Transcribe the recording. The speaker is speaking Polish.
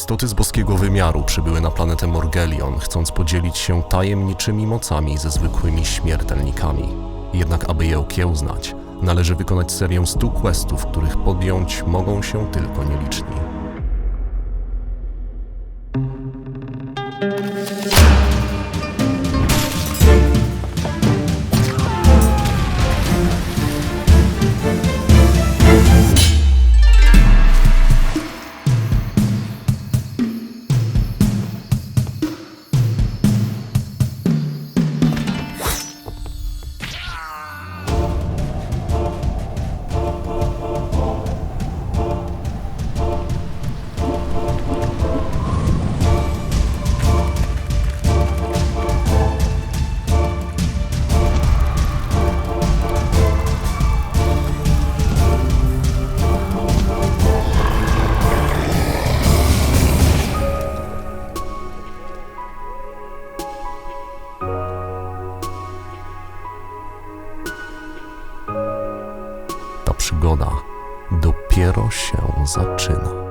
Istoty z boskiego wymiaru przybyły na planetę Morgelion, chcąc podzielić się tajemniczymi mocami ze zwykłymi śmiertelnikami. Jednak aby je okiełznać, należy wykonać serię stu questów, których podjąć mogą się tylko nieliczni. Przygoda dopiero się zaczyna.